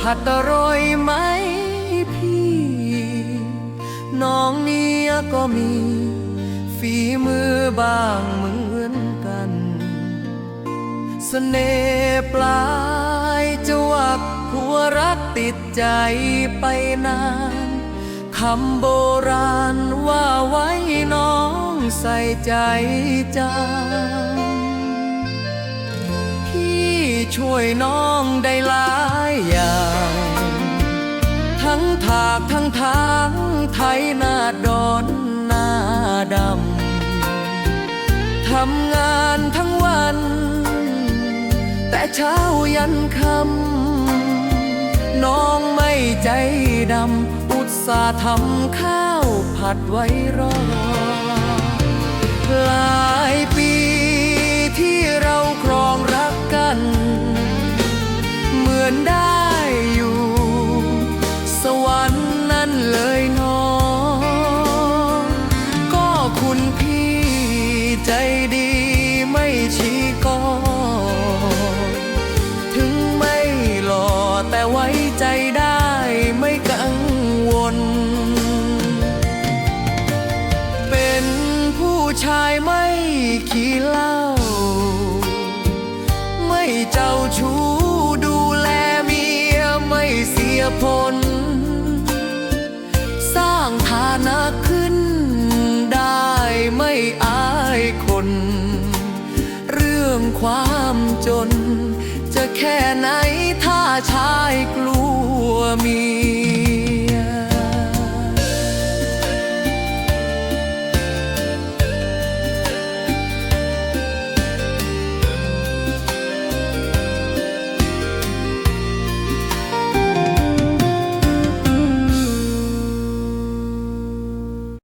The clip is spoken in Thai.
ผัดอร่อยไหมพี่ น้องเมียก็มี ฝีมือบางเหมือนกันเสน่ห์ปลายจวักหัวรักติดใจไปนานคำโบราณว่าไว้น้องใส่ใจจังพี่ช่วยน้องได้หลายอย่าง ถากทั้งทางไทยหน้าดอนหน้าดำทำงานทั้งวัน แต่เช้ายันคำน้องไม่ใจดำอุตสาห์ทำข้าวผัดไว้รอหลายปีที่เราครองรักกัน เหมือนได้อยู่ สวรรค์นั่นเลยเนอง ก็คุณพี่ใจดีไม่ชี้กอดถึงไม่หล่อแต่ไว้ใจได้ไม่กังวล เป็นผู้ชายไม่ขี้เหล้าไม่เจ้าชู้ดูแลเมียไม่เสียผล จน จะแค่ไหนถ้าชายกลัวมี